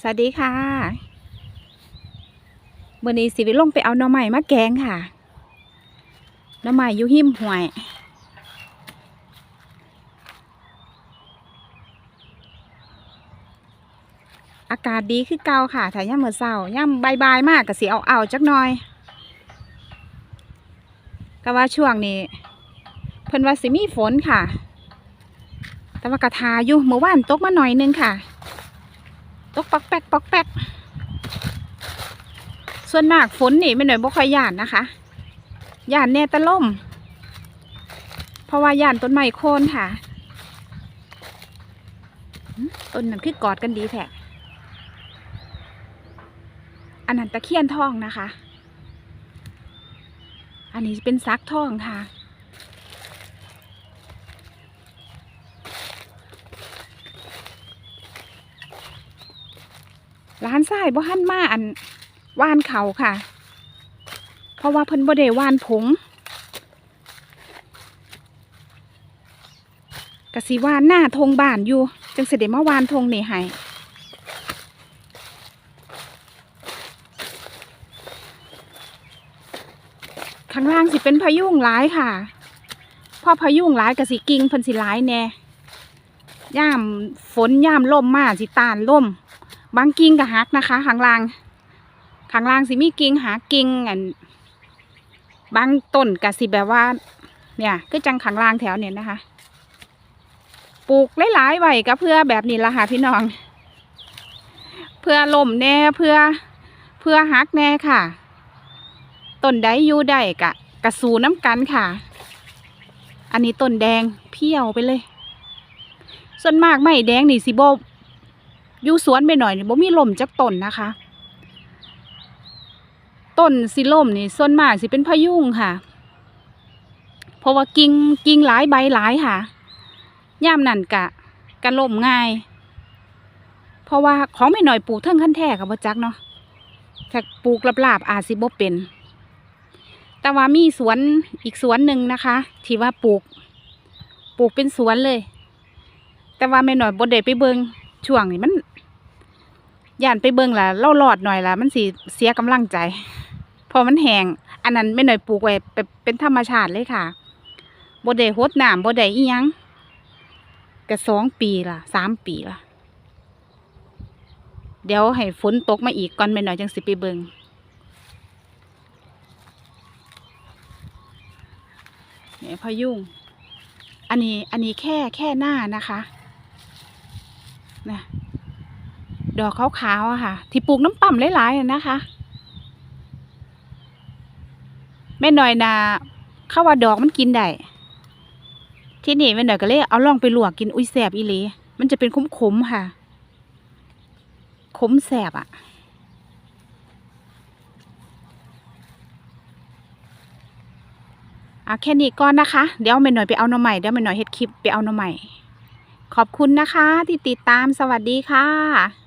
สวัสดีค่ะเมื่อนี้สิวิลงไปเอาหน่อไม้มาแกงค่ะหน่อไม้อยู่หิมห่วย อากาศดีคือเก่าค่ะถ้าย่ำมื้อเช้าย่ำบายๆมากก็สิเอาเอาจักหน่อยก็ว่าช่วงนี้เพิ่นว่าสิมีฝนค่ะ แต่ว่ากระทาอยู่เมื่อวานตกมาหน่อยนึงค่ะ ตกปอกแป๊กปอกแป๊กส่วนมากฝนนี่ไม่หน่อยบ่ค่อยย่านนะคะย่านแน่ตะล่ม เพราะว่าย่านต้นไม้โคนค่ะต้นนั้นคือกอดกันดีแท้อันนั้นตะเคียนทองนะคะ อันนี้เป็นซักทองค่ะ ร้านทรายบ่หันมาอันวานเขาค่ะ เพราะว่าเพิ่นบ่ได้วานผงกะสิวานหน้าทงบ้านอยู่ จังเสิได้มาวานทงนี่ให้ข้างล่างสิเป็นพายุงหลายค่ะพอพายุงหลายกะสิกิ่งเพิ่นสิหลายแน่ย่ามฝนย่ามลมมาสิตานลม บางกิ่งก็หักนะคะข้างล่างข้างล่างสิมีกิ่งหักกิ่งอันบางต้นก็สิแบบว่า เนี่ยก็จังข้างล่างแถวเนี่ยนะคะ ปลูกหลายๆไว้ก็เพื่อแบบนี้ละค่ะพี่น้อง เพื่อลมแน่เพื่อเพื่อหักแน่ค่ะต้นใดอยู่ได้กะกระสูน้ำกันค่ะ อันนี้ต้นแดงเพี้ยวไปเลย ส่วนมากไม่แดงนี่สิโบ อยู่สวนไปหน่อยนี่บ่มีลมจักต้นนะคะต้นสิล่มนี่ส่วนมากสิเป็นพยุงค่ะ เพราะว่ากิ่งกิ่งหลายใบหลายค่ะย่ามนั่นกะกะล่มง่าย เพราะว่าของไม่หน่อยปลูกเทิงขั้นแท้กับบ่จักเนาะถ้าปลูกลาบๆอาจสิบ่เป็น แต่ว่ามีสวนอีกสวนหนึ่งนะคะ ที่ว่าปลูก ปลูกเป็นสวนเลย แต่ว่าแม่หน่อยบ่ได้ไปเบิงช่วงนี้มัน ย่านไปเบิ่งล่ะเล่าหลอดหน่อยล่ะมันสิเสียกำลังใจ พอมันแหงอันนั้นไม่หน่อยปลูกไว้เป็นธรรมชาติเลยค่ะบ่ได้หดหน้ำบ่ได้อีหยังก็สองปีล่ะสามปีล่ะเดี๋ยวให้ฝนตกมาอีกก่อนไม่หน่อยจังสิไปเบิงเนี่ยพะยุงอันนี้อันนี้แค่แค่หน้านะคะนะ ดอกขาวๆอะค่ะ ที่ปลูกน้ำปั่มหลายๆนะคะ แม่หน่อยนะเข้าว่าดอกมันกินได้ที่นี่แม่หน่อยก็เลยเอาล่องไปลวกกินอุ้ยแสบอีหลีมันจะเป็นขมๆค่ะ ขมแสบอะอะแค่นี้ก่อนนะคะ เดี๋ยวแม่หน่อยไปเอาหน่อใหม่เดี๋ยวแม่หน่อยเฮ็ดคลิปไปเอาหน่อใหม่ขอบคุณนะคะที่ติดตามสวัสดีค่ะ